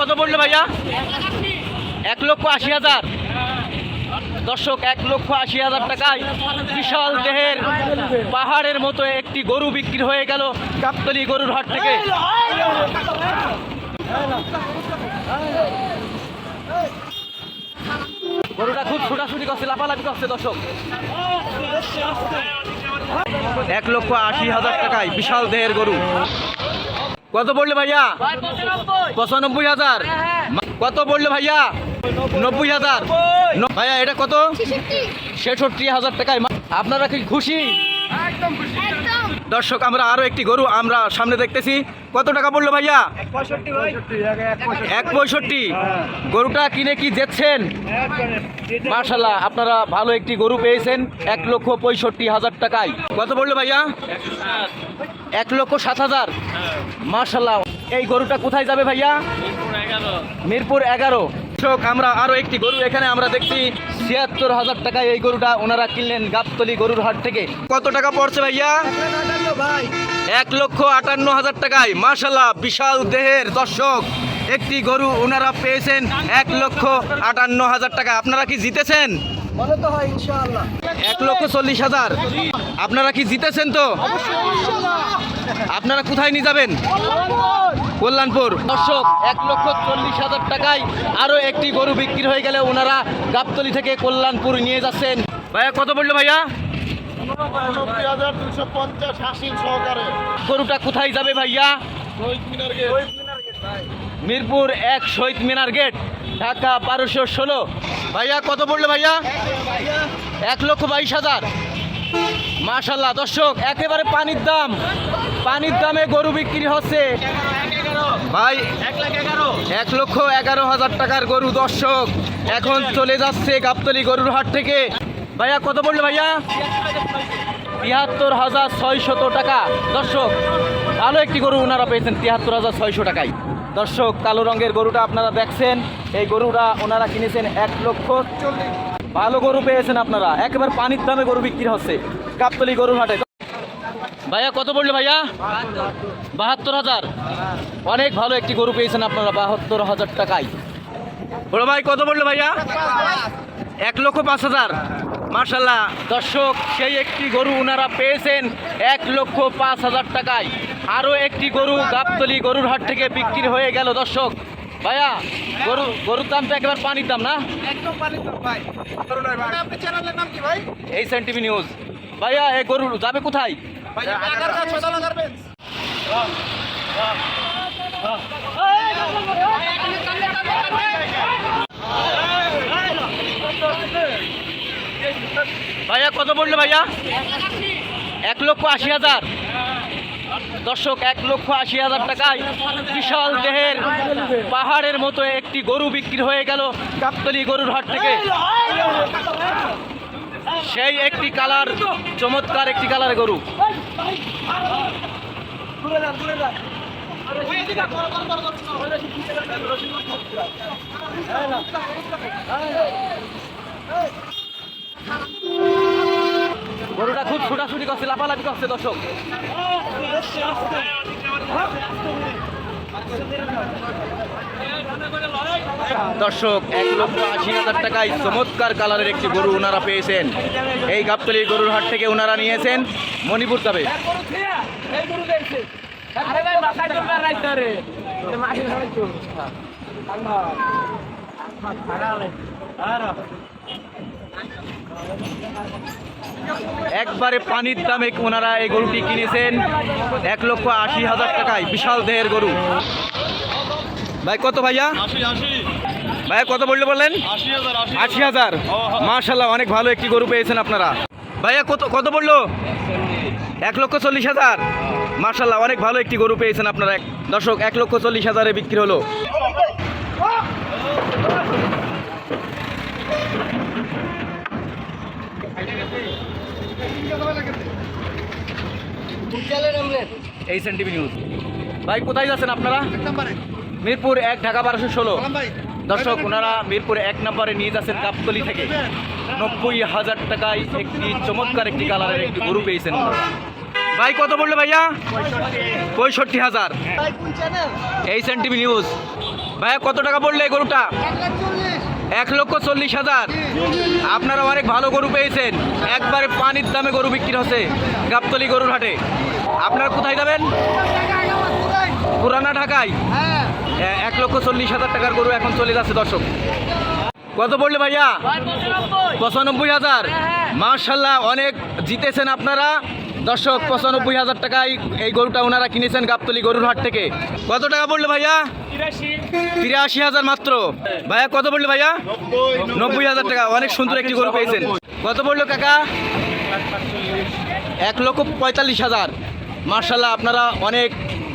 কত বলল ভাইয়া? এক লক্ষ আশি হাজার। দর্শক, এক লক্ষ আশি হাজার টাকায় বিশাল দেহের পাহাড়ের মতো একটি গরু বিক্রি হয়ে গেল গাবতলি গরুর হাট থেকে। গরুটা খুব ছুটাছুটি করছে, লাফালাফি করছে দর্শক। এক লক্ষ আশি হাজার টাকায় বিশাল দেহের গরু। কত পড়ল ভাইয়া? পঁচানব্বই। হাজার। কত পড়ল ভাইয়া? নব্বই হাজার। ন- ভাইয়া এটা কত? ছেষট্টি। হাজার টাকায় আপনারা কি খুশি? দর্শক, আমরা আরও একটি গরু আমরা সামনে দেখতেছি। কত টাকা পড়ল ভাইয়া? এক পঁয়ষট্টি। গরুটা কিনে কি যেচ্ছেন? মার্শাল্লাহ আপনারা ভালো একটি গরু পেয়েছেন, এক লক্ষ পঁয়ষট্টি হাজার টাকায়। কত পড়ল ভাইয়া? এক লক্ষ সাত হাজার। মার্শাল্লাহ এই গরুটা কোথায় যাবে ভাইয়া? মিরপুর এগারো। আমরা আরও একটি গরু এখানে আমরা দেখছি। ছিয়াত্তর হাজার টাকায় এই গরুটা ওনারা কিনলেন গাবতলি গরুর হাট থেকে। কত টাকা পড়ছে ভাইয়া? ভাই এক লক্ষ আটান্ন হাজার টাকায়। মাশাল্লাহ বিশাল দেহের দর্শক। একটি গরু ওনারা পেয়েছেন এক লক্ষ আটান্ন হাজার টাকা। আপনারা কি জিতেছেন? এক লক্ষ চল্লিশ হাজার। আপনারা কি জিতেছেন তো? আপনারা কোথায় নিয়ে যাবেন? কল্যাণপুর। দর্শক, এক লক্ষ চল্লিশ হাজার টাকায় আরও একটি গরু বিক্রি হয়ে গেলে ওনারা গাবতলি থেকে কল্যাণপুর নিয়ে যাচ্ছেন। ভাইয়া, কত বলল ভাইয়া? গরুটা কোথায় যাবে ভাইয়া? মিরপুর এক শহীদ মিনার গেট, ঢাকা বারোশো ষোলো। ভাইয়া, কত পড়ল ভাইয়া? এক লক্ষ বাইশ হাজার। মাশাল্লাহ, দর্শক, একেবারে পানির দাম। পানির দামে গরু বিক্রি হচ্ছে। ভাই, এক লক্ষ এগারো হাজার টাকার গরু, দর্শক। এখন চলে যাচ্ছে গাবতলি গরুর হাট থেকে। ভাইয়া, কত পড়ল ভাইয়া? তিয়াত্তর হাজার ছয়শত টাকা। দর্শক, ভালো একটি গরু ওনারা পেয়েছেন তিয়াত্তর হাজার ছয়শো টাকায়। দর্শক, কালো রঙের গরুটা আপনারা দেখছেন। এই গরুটা ওনারা কিনেছেন এক লক্ষ ভালো গরু পেয়েছেন আপনারা। একেবারে পানির দামে গরু বিক্রি হচ্ছে। কাপতলি গরুর হাটে। ভাইয়া, কত পড়ল ভাইয়া? বাহাত্তর হাজার। অনেক ভালো একটি গরু পেয়েছেন আপনারা, বাহাত্তর হাজার টাকায়। বড় ভাই, কত পড়ল ভাইয়া? এক লক্ষ পাঁচ হাজার। মার্শাল্লাহ দর্শক, সেই একটি গরু ওনারা পেয়েছেন এক লক্ষ পাঁচ হাজার টাকায়। আরও একটি গরু গাবতলি গরুর হাট থেকে বিক্রি হয়ে গেল, দর্শক। ভাইয়া গরু গরুর দাম তো একেবারে পানির দাম না? একদম পানির দাম ভাই। আপনার চ্যানেলের নাম কি ভাই? এই সেন্টিভি নিউজ। ভাইয়া এই গরু যাবে কোথায়? ভাইয়া কত পড়ল ভাইয়া? এক লক্ষ আশি হাজার। দর্শক, এক লক্ষ আশি হাজার টাকায় বিশাল দেহের পাহাড়ের মতো একটি গরু বিক্রি হয়ে গেল গাবতলি গরুর হাট থেকে। সেই একটি কালার, চমৎকার একটি কালার গরু। গরুটা খুব ছুটাছুটি করছে, লাফালাফি করছে দর্শক। দর্শক, এক লক্ষ আশি হাজার টাকায় চমৎকার কালারের একটি গরু ওনারা পেয়েছেন। এই গাবতলি গরুর হাট থেকে ওনারা নিয়েছেন। মণিপুর যাবে। একবারে পানির দামে ওনারা এই গরুটি কিনেছেন। এক লক্ষ আশি হাজার টাকায়, বিশাল দেহের গরু। ভাই, কত ভাইয়া? ভাইয়া, কত বললে বললেন? আশি হাজার। মার্শাল্লাহ অনেক ভালো একটি গরু পেয়েছেন আপনারা। ভাইয়া, কত কত বলল? এক লক্ষ চল্লিশ হাজার। মার্শাল্লাহ অনেক ভালো একটি গরু পেয়েছেন আপনারা। এক- দর্শক, এক লক্ষ চল্লিশ হাজারে বিক্রি হলো। নিউজ। ভাই, কোথায় যাচ্ছেন আপনারা? মিরপুর এক, ঢাকা বারোশো ষোলো। দর্শক, ওনারা মিরপুর এক নম্বরে নিয়ে যাচ্ছেন গাবতলি থেকে। নব্বই হাজার টাকায় একটি চমৎকার একটি কালারের একটি গরু পেয়েছেন ভাই, কত বলল ভাইয়া? পঁয়ষট্টি হাজার। এই সেন্টিভি নিউজ। ভাইয়া, কত টাকা পড়ল এই গরুটা? এক লক্ষ চল্লিশ হাজার। আপনারা অনেক ভালো গরু পেয়েছেন। একবারে পানির দামে গরু বিক্রি হচ্ছে গাবতলি গরুর হাটে। আপনারা কোথায় যাবেন? পুরানা ঢাকায়? এ- এক লক্ষ চল্লিশ হাজার টাকার গরু এখন চলে যাচ্ছে দর্শক। কত পড়লে ভাইয়া? পঁচানব্বই হাজার। মার্শাল্লাহ অনেক জিতেছেন আপনারা। দর্শক, পঁচানব্বই হাজার টাকায় এই গরুটা ওনারা কিনেছেন গাবতলি গরুর হাট থেকে। কত টাকা পড়ল ভাইয়া? তিরাশি। হাজার মাত্র। ভাইয়া, কত পড়ল ভাইয়া? নব্বই হাজার টাকা। অনেক সুন্দর একটি গরু পেয়েছেন। কত পড়ল কাকা? এক লক্ষ পঁয়তাল্লিশ হাজার। মার্শাল্লাহ, আপনারা অনেক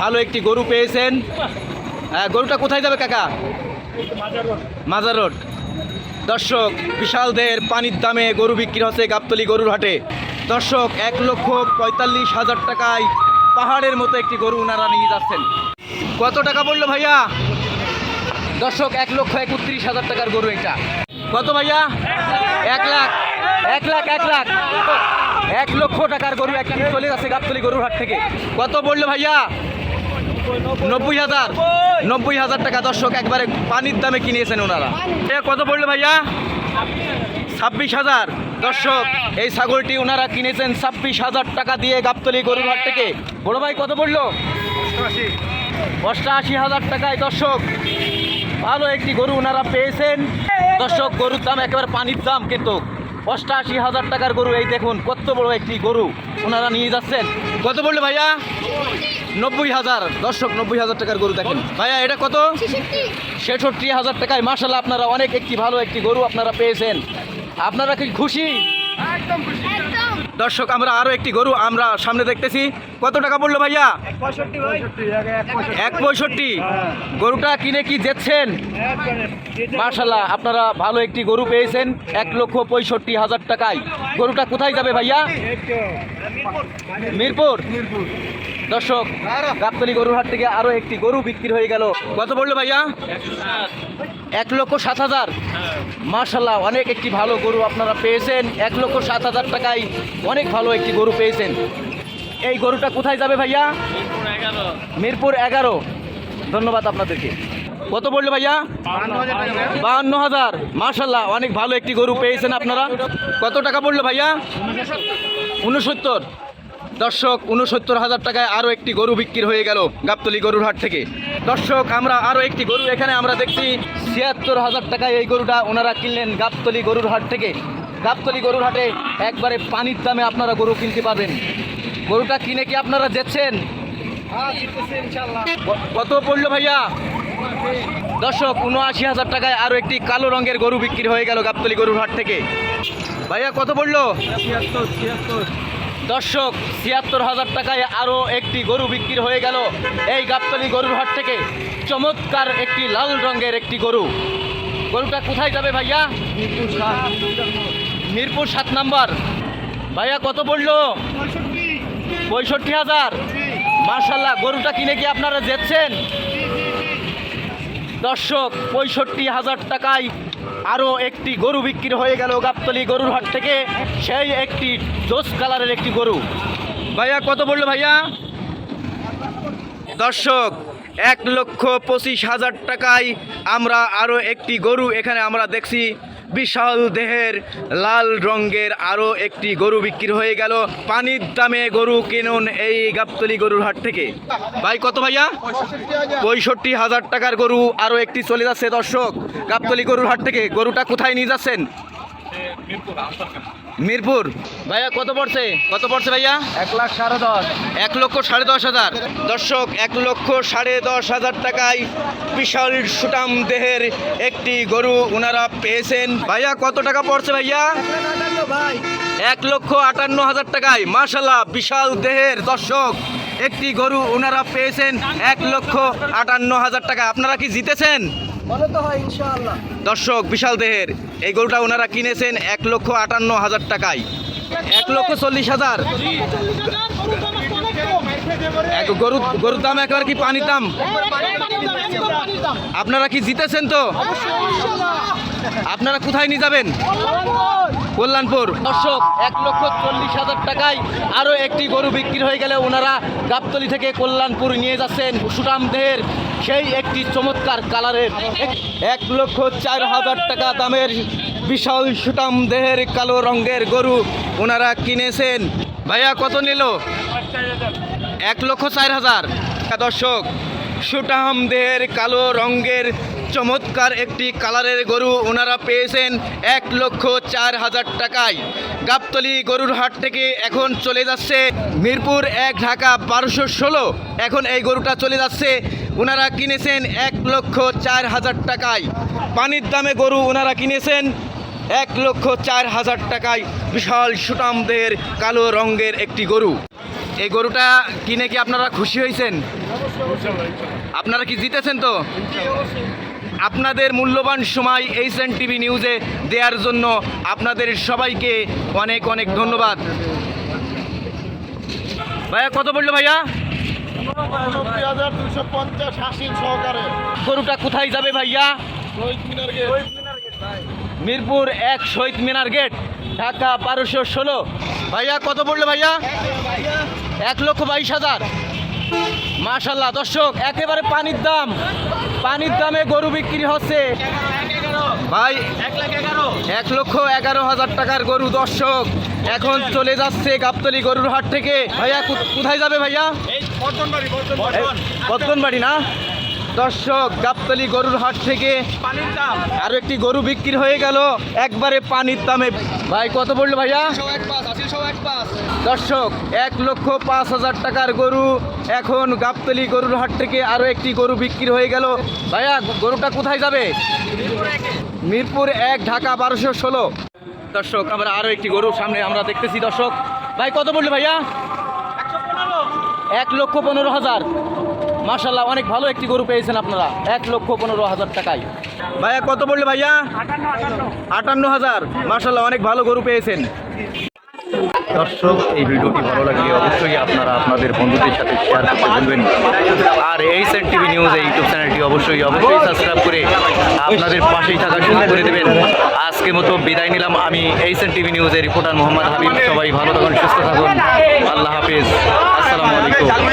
ভালো একটি গরু পেয়েছেন। গরুটা কোথায় যাবে কাকা? মাজার রোড। দর্শক বিশাল দেহের পানির দামে গরু বিক্রি হচ্ছে গাবতলি গরুর হাটে। দর্শক, এক লক্ষ পঁয়তাল্লিশ হাজার টাকায় পাহাড়ের মতো একটি গরু ওনারা নিয়ে যাচ্ছেন। কত টাকা পড়ল ভাইয়া? দর্শক এক লক্ষ একত্রিশ হাজার টাকার গরু এটা। কত ভাইয়া? এক লাখ। এক লাখ এক লাখ। এক লক্ষ টাকার গরু এক লাখ চলে যাচ্ছে গাবতলি গরুর হাট থেকে। কত পড়ল ভাইয়া? নব্বই হাজার। নব্বই হাজার টাকা। দর্শক একবারে পানির দামে কিনিয়েছেন ওনারা। এ কত পড়ল ভাইয়া? ছাব্বিশ হাজার। দর্শক এই ছাগলটি ওনারা কিনেছেন ছাব্বিশ হাজার টাকা দিয়ে গাবতলি গরুর হাট থেকে। বড় ভাই কত পড়ল অষ্টআশি হাজার টাকায়, দর্শক। ভালো একটি গরু ওনারা পেয়েছেন। দর্শক, গরুর দাম একেবারে পানির দাম কিন্তু। অষ্টআশি হাজার টাকার গরু, এই দেখুন, কত বড় একটি গরু ওনারা নিয়ে যাচ্ছেন। কত বলল ভাইয়া? নব্বই হাজার। দর্শক, নব্বই হাজার টাকার গরু দেখেন। ভাইয়া, এটা কত? ছেষট্টি হাজার টাকায়। মার্শাল্লাহ আপনারা অনেক একটি ভালো একটি গরু আপনারা পেয়েছেন। আপনারা কি খুশি? একদম দর্শক, আমরা আরও একটি গরু আমরা সামনে দেখতেছি। কত টাকা পড়ল ভাইয়া? এক পঁয়ষট্টি। গরুটা কিনে কি যেচ্ছেন? মার্শাল্লাহ আপনারা ভালো একটি গরু পেয়েছেন, এক লক্ষ পঁয়ষট্টি হাজার টাকায়। গরুটা কোথায় যাবে ভাইয়া? মিরপুর। দর্শক, গাবতলি গরুর হাট থেকে আরও একটি গরু বিক্রি হয়ে গেল। কত পড়ল ভাইয়া? এক লক্ষ সাত হাজার। মার্শাল্লাহ অনেক একটি ভালো গরু আপনারা পেয়েছেন। এক লক্ষ সাত হাজার টাকায় অনেক ভালো একটি গরু পেয়েছেন। এই গরুটা কোথায় যাবে ভাইয়া? মিরপুর এগারো। ধন্যবাদ আপনাদেরকে। কত বলল ভাইয়া? বাহান্ন হাজার। মার্শাল্লাহ অনেক ভালো একটি গরু পেয়েছেন আপনারা। কত টাকা পড়ল ভাইয়া? উনসত্তর। দর্শক উনসত্তর হাজার টাকায় আরও একটি গরু বিক্রি হয়ে গেল গাবতলি গরুর হাট থেকে। দর্শক, আমরা আরও একটি গরু এখানে আমরা দেখছি। ছিয়াত্তর হাজার টাকায় এই গরুটা ওনারা কিনলেন গাবতলি গরুর হাট থেকে। গাবতলি গরুর হাটে একবারে পানির দামে আপনারা গরু কিনতে পারবেন গরুটা কিনে কি আপনারা যেচ্ছেন? কত পড়ল ভাইয়া? দর্শক, উনআশি হাজার টাকায় আরও একটি কালো রঙের গরু বিক্রি হয়ে গেল গাবতলি গরুর হাট থেকে। ভাইয়া, কত পড়ল? দর্শক, ছিয়াত্তর হাজার টাকায় আরও একটি গরু বিক্রি হয়ে গেল। এই গাবতলি গরুর হাট থেকে চমৎকার একটি লাল রঙের একটি গরু। গরুটা কোথায় যাবে ভাইয়া? মিরপুর সাত নাম্বার। ভাইয়া, কত পড়ল? পঁয়ষট্টি হাজার। মার্শাল্লাহ গরুটা কিনে কি আপনারা যেচ্ছেন? দর্শক, পঁয়ষট্টি হাজার টাকায় আরও একটি গরু বিক্রি হয়ে গেল গাবতলি গরুর হাট থেকে। সেই একটি জোস কালারের একটি গরু। ভাইয়া, কত বলল ভাইয়া? দর্শক, এক লক্ষ পঁচিশ হাজার টাকায় আমরা আরও একটি গরু এখানে আমরা দেখছি। বিশাল দেহের লাল রঙের আরও একটি গরু বিক্রি হয়ে গেল। পানির দামে গরু কিনুন এই গাবতলি গরুর হাট থেকে। ভাই, কত ভাইয়া? পঁয়ষট্টি হাজার টাকার গরু আরও একটি চলে যাচ্ছে দর্শক। গাবতলি গরুর হাট থেকে। গরুটা কোথায় নিয়ে যাচ্ছেন? মিরপুর। ভাইয়া কত পড়ছে? কত পড়ছে ভাইয়া? এক লাখ সাড়ে দশ। এক লক্ষ সাড়ে দশ হাজার। দর্শক এক লক্ষ সাড়ে দশ হাজার টাকায় বিশাল সুটাম দেহের একটি গরু ওনারা পেয়েছেন। ভাইয়া কত টাকা পড়ছে ভাইয়া? এক লক্ষ আটান্ন হাজার টাকায়। মার্শাল্লাহ বিশাল দেহের দর্শক একটি গরু ওনারা পেয়েছেন। এক লক্ষ আটান্ন হাজার টাকা। আপনারা কি জিতেছেন? দর্শক, বিশাল দেহের। এই গরুটা ওনারা কিনেছেন এক লক্ষ আটান্ন হাজার টাকায়। এক লক্ষ চল্লিশ হাজার। গরু, গরুর দাম একবার কি পানির দাম? আপনারা কি জিতেছেন তো? আপনারা কোথায় নিয়ে যাবেন? কল্যাণপুর। দর্শক, এক লক্ষ চল্লিশ হাজার টাকায় আরও একটি গরু বিক্রি হয়ে গেলে ওনারা গাবতলি থেকে কল্যাণপুর নিয়ে যাচ্ছেন সুটাম দেহের। সেই একটি চমৎকার কালারের এক- লক্ষ চার হাজার টাকা দামের বিশাল সুটাম দেহের কালো রঙের গরু ওনারা কিনেছেন। ভাইয়া, কত নিল? এক লক্ষ চার হাজার। দর্শক, সুটাম দেহের কালো রঙের চমৎকার একটি কালারের গরু ওনারা পেয়েছেন এক লক্ষ চার হাজার টাকায়। গাবতলি গরুর হাট থেকে এখন চলে যাচ্ছে মিরপুর এক, ঢাকা বারোশো ষোলো। এখন এই গরুটা চলে যাচ্ছে ওনারা কিনেছেন এক লক্ষ চার হাজার টাকায়। পানির দামে গরু ওনারা কিনেছেন এক লক্ষ চার হাজার টাকায়। বিশাল সুটামদের কালো রঙের একটি গরু। এই গরুটা কিনে কি আপনারা খুশি হয়েছেন? আপনারা কি জিতেছেন তো? আপনাদের মূল্যবান সময় এইচএন টিভি নিউজে দেওয়ার জন্য আপনাদের সবাইকে অনেক অনেক ধন্যবাদ। ভাইয়া, কত বলল ভাইয়া? উননব্বই হাজার দুশো পঞ্চাশ সহকারে। গরুটা কোথায় যাবে ভাইয়া? শহীদ মিনার গেট। মিরপুর এক শহীদ মিনার গেট ঢাকা বারোশো ষোলো। ভাইয়া কত পড়ল ভাইয়া? এক লক্ষ বাইশ হাজার। মাশাল্লাহ দর্শক একেবারে পানির দাম। পানির দামে গরু বিক্রি হচ্ছে। ভাই এক লক্ষ এগারো হাজার টাকার গরু দর্শক। এখন চলে যাচ্ছে গাবতলি গরুর হাট থেকে। ভাইয়া কোথায় যাবে ভাইয়া? বাড়ি না? দর্শক গাবতলি গরুর হাট থেকে আরও একটি গরু বিক্রি হয়ে গেল। একবারে পানির দামে। ভাই কত পড়ল ভাইয়া? দর্শক এক লক্ষ পাঁচ হাজার টাকার গরু এখন গাবতলি গরুর হাট থেকে আরও একটি গরু বিক্রি হয়ে গেল। ভাইয়া গরুটা কোথায় যাবে? মিরপুর এক, ঢাকা বারোশো ষোলো। দর্শক আমরা আরও একটি গরুর সামনে আমরা দেখতেছি, দর্শক। ভাই, কত বলল ভাইয়া? এক লক্ষ পনেরো হাজার। মাসাল্লাহ অনেক ভালো একটি গরু পেয়েছেন আপনারা। এক লক্ষ পনেরো হাজার টাকায়। ভাইয়া, কত বললে ভাইয়া? আটান্ন হাজার। মাসাল্লাহ অনেক ভালো গরু পেয়েছেন। দর্শক, এই ভিডিওটি ভালো লাগলে অবশ্যই আপনারা আপনাদের বন্ধুদের সাথে শেয়ার করতে ভুলবেন আর এই সেন টিভি নিউজ, এই ইউটিউব চ্যানেলটি অবশ্যই অবশ্যই সাবস্ক্রাইব করে আপনাদের পাশেই থাকা শুরু করে দেবেন। আজকে মতো বিদায় নিলাম। আমি এই সেন টিভি নিউজের রিপোর্টার মোহাম্মদ হাবিব। সবাই ভালো থাকুন, সুস্থ থাকুন। আল্লাহ হাফিজ। আসসালামু আলাইকুম।